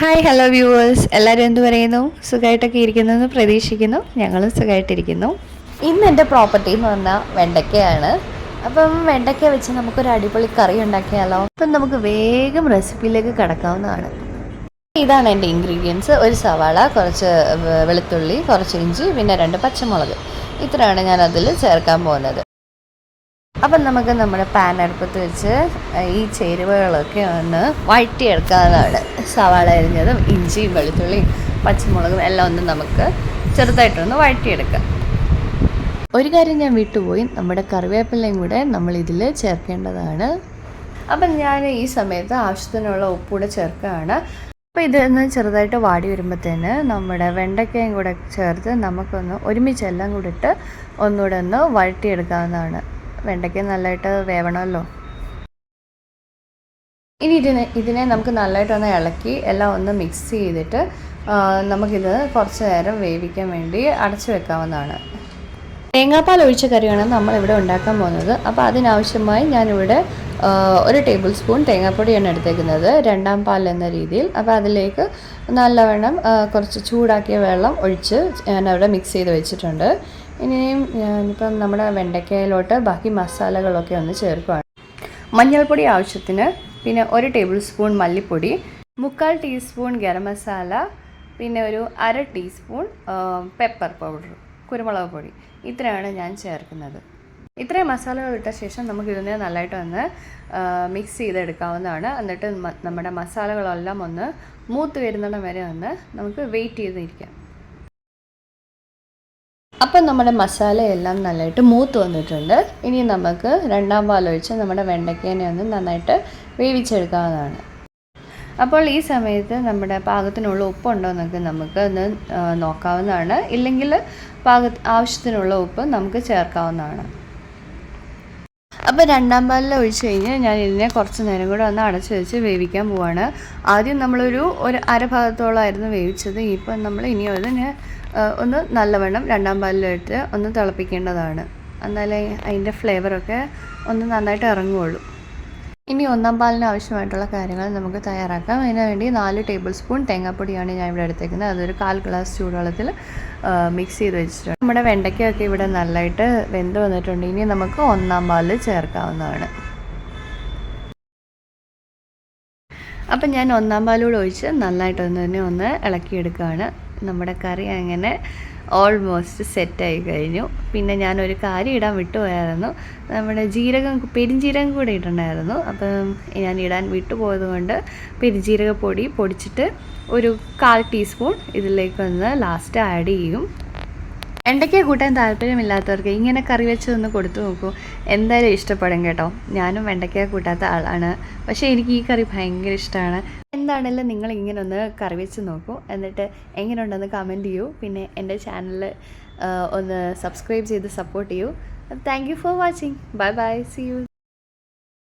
Hi hello viewers എല്ലാവരും എന്ത് പറയുന്നു? സുഖമായിട്ടൊക്കെ ഇരിക്കുന്നു പ്രതീക്ഷിക്കുന്നു. ഞങ്ങളും സുഖമായിട്ടിരിക്കുന്നു ഇന്ന് എന്റെ പ്രോപ്പർട്ടി എന്ന് പറഞ്ഞാൽ വെണ്ടയ്ക്കയാണ്. അപ്പം വെണ്ടയ്ക്ക വെച്ച് നമുക്കൊരു അടിപൊളി കറി ഉണ്ടാക്കിയാലോ? അപ്പം നമുക്ക് വേഗം റെസിപ്പിയിലേക്ക് കിടക്കാവുന്നതാണ്. ഇതാണ് എന്റെ ഇൻഗ്രീഡിയൻസ് ഒരു സവാള കുറച്ച് വെളുത്തുള്ളി കുറച്ച് ഇഞ്ചി പിന്നെ രണ്ട് പച്ചമുളക്. ഇത്രയാണ് ഞാൻ അതിൽ ചേർക്കാൻ പോകുന്നത്. അപ്പം നമുക്ക് നമ്മുടെ പാൻ അടുപ്പത്ത് വെച്ച് ഈ ചേരുവകളൊക്കെ ഒന്ന് വഴറ്റിയെടുക്കാവുന്നതാണ് സവാള അരിഞ്ഞതും ഇഞ്ചിയും വെളുത്തുള്ളിയും പച്ചമുളകും എല്ലാം ഒന്ന് നമുക്ക് ചെറുതായിട്ടൊന്ന് വഴറ്റിയെടുക്കാം. ഒരു കാര്യം ഞാൻ വിട്ടുപോയി. നമ്മുടെ കറിവേപ്പിലയും കൂടെ നമ്മൾ ഇതിൽ ചേർക്കേണ്ടതാണ്. അപ്പം ഞാൻ ഈ സമയത്ത് ആവശ്യത്തിനുള്ള ഉപ്പൂടെ ചേർക്കുകയാണ്. അപ്പോൾ ഇതൊന്ന് ചെറുതായിട്ട് വാടി വരുമ്പോഴത്തേന് നമ്മുടെ വെണ്ടയ്ക്കയും കൂടെ ചേർത്ത് നമുക്കൊന്ന് ഒരുമിച്ച് എല്ലാം കൂടി ഒന്നുകൂടെ ഒന്ന് വഴറ്റിയെടുക്കാവുന്നതാണ്. വെണ്ടയ്ക്ക നല്ലതായിട്ട് വേവണമല്ലോ. ഇനി ഇതിനെ ഇതിനെ നമുക്ക് നല്ലതായിട്ടൊന്ന് ഇളക്കി എല്ലാം ഒന്ന് മിക്സ് ചെയ്തിട്ട് നമുക്കിത് കുറച്ച് നേരം വേവിക്കാൻ വേണ്ടി അടച്ചു വെക്കാവുന്നതാണ്. തേങ്ങാപ്പാൽ ഒഴിച്ച കറിയാണ് നമ്മളിവിടെ ഉണ്ടാക്കാൻ പോകുന്നത്. അപ്പോൾ അതിനാവശ്യമായി ഞാനിവിടെ ഒരു ടേബിൾ സ്പൂൺ തേങ്ങാപ്പൊടിയാണ് എടുത്തേക്കുന്നത്. രണ്ടാം പാൽ എന്ന രീതിയിൽ. അപ്പോൾ അതിലേക്ക് നല്ലവണ്ണം കുറച്ച് ചൂടാക്കിയ വെള്ളം ഒഴിച്ച് ഞാൻ അവിടെ മിക്സ് ചെയ്ത് വെച്ചിട്ടുണ്ട്. ഇനിയും ഞാനിപ്പം നമ്മുടെ വെണ്ടയ്ക്കയിലോട്ട് ബാക്കി മസാലകളൊക്കെ ഒന്ന് ചേർക്കുകയാണ് മഞ്ഞൾപ്പൊടി ആവശ്യത്തിന് പിന്നെ ഒരു ടേബിൾ സ്പൂൺ മല്ലിപ്പൊടി മുക്കാൽ ടീസ്പൂൺ ഗരം മസാല പിന്നെ ഒരു അര ടീസ്പൂൺ പെപ്പർ പൗഡർ കുരുമുളക് പൊടി. ഇത്രയാണ് ഞാൻ ചേർക്കുന്നത്. ഇത്രയും മസാലകൾ ഇട്ട ശേഷം നമുക്ക് ഇതിനെ നല്ലതായിട്ട് ഒന്ന് മിക്സ് ചെയ്തെടുക്കാവുന്നതാണ്. എന്നിട്ട് നമ്മുടെ മസാലകളെല്ലാം ഒന്ന് മൂത്ത് വരുന്നിടം വരെ ഒന്ന് നമുക്ക് വെയിറ്റ് ചെയ്തിരിക്കാം. അപ്പം നമ്മുടെ മസാലയെല്ലാം നല്ലതായിട്ട് മൂത്ത് വന്നിട്ടുണ്ട്. ഇനി നമുക്ക് രണ്ടാം പാലൊഴിച്ച് നമ്മുടെ വെണ്ടയ്ക്കേനെ ഒന്ന് നന്നായിട്ട് വേവിച്ചെടുക്കാവുന്നതാണ്. അപ്പോൾ ഈ സമയത്ത് നമ്മുടെ പാകത്തിനുള്ള ഉപ്പുണ്ടോ എന്നൊക്കെ നമുക്ക് ഒന്ന് നോക്കാവുന്നതാണ്. ഇല്ലെങ്കിൽ പാക ആവശ്യത്തിനുള്ള ഉപ്പ് നമുക്ക് ചേർക്കാവുന്നതാണ്. അപ്പോൾ രണ്ടാം പാലിൽ ഒഴിച്ച് കഴിഞ്ഞ് ഞാൻ ഇതിനെ കുറച്ച് നേരം കൂടെ ഒന്ന് അടച്ചു വെച്ച് വേവിക്കാൻ പോവാണ്. ആദ്യം നമ്മളൊരു ഒരു അരഭാഗത്തോളമായിരുന്നു വേവിച്ചത്. ഇപ്പം നമ്മൾ ഇനി അതിനെ ഒന്ന് നല്ലവണ്ണം രണ്ടാം പാലിലിട്ട് ഒന്ന് തിളപ്പിക്കേണ്ടതാണ്. എന്നാലേ അതിന്റെ ഫ്ലേവറൊക്കെ ഒന്ന് നന്നായിട്ട് ഇറങ്ങുകയുള്ളൂ ഇനി ഒന്നാം പാലിന് ആവശ്യമായിട്ടുള്ള കാര്യങ്ങൾ നമുക്ക് തയ്യാറാക്കാം. അതിന് വേണ്ടി നാല് ടേബിൾ സ്പൂൺ തേങ്ങാപ്പൊടിയാണ് ഞാൻ ഇവിടെ എടുത്തേക്കുന്നത്. അതൊരു കാൽ ഗ്ലാസ് ചൂടുവെള്ളത്തിൽ മിക്സ് ചെയ്ത് വെച്ചിട്ടുണ്ട്. നമ്മുടെ വെണ്ടയ്ക്കൊക്കെ ഇവിടെ നല്ലതായിട്ട് വെന്ത് വന്നിട്ടുണ്ട്. ഇനി നമുക്ക് ഒന്നാം പാലിൽ ചേർക്കാവുന്നതാണ്. അപ്പം ഞാൻ ഒന്നാം പാലൂടെ ഒഴിച്ച് നന്നായിട്ടൊന്ന് തന്നെ ഒന്ന് ഇളക്കിയെടുക്കുകയാണ്. നമ്മുടെ കറി അങ്ങനെ ഓൾമോസ്റ്റ് സെറ്റായി കഴിഞ്ഞു. പിന്നെ ഞാനൊരു കാര്യം ഇടാൻ വിട്ടുപോയായിരുന്നു. നമ്മുടെ ജീരകം പെരിഞ്ജീരകം കൂടെ ഇടണമായിരുന്നു. അപ്പം ഞാൻ ഇടാൻ വിട്ടുപോയത് കൊണ്ട് പെരിഞ്ജീരകപ്പൊടി പൊടിച്ചിട്ട് ഒരു കാൽ ടീസ്പൂൺ ഇതിലേക്ക് ഇതിലേക്കൊന്ന് ലാസ്റ്റ് ആഡ് ചെയ്യും. വെണ്ടയ്ക്ക കൂട്ടാൻ താല്പര്യമില്ലാത്തവർക്ക്? ഇങ്ങനെ കറി വെച്ച് ഒന്ന് കൊടുത്തു നോക്കൂ. എന്തായാലും ഇഷ്ടപ്പെടും കേട്ടോ. ഞാനും വെണ്ടയ്ക്ക കൂട്ടാത്ത ആളാണ്. പക്ഷേ എനിക്ക് ഈ കറി ഭയങ്കര ഇഷ്ടമാണ്. എന്താണെങ്കിലും നിങ്ങൾ ഇങ്ങനെ ഒന്ന് കറി വെച്ച് നോക്കൂ. എന്നിട്ട് എങ്ങനെ ഉണ്ടെന്ന് കമന്റ് ചെയ്യൂ. പിന്നെ എന്റെ ചാനൽ ഒന്ന് സബ്സ്ക്രൈബ് ചെയ്ത് സപ്പോർട്ട് ചെയ്യൂ. Thank you for watching bye bye see you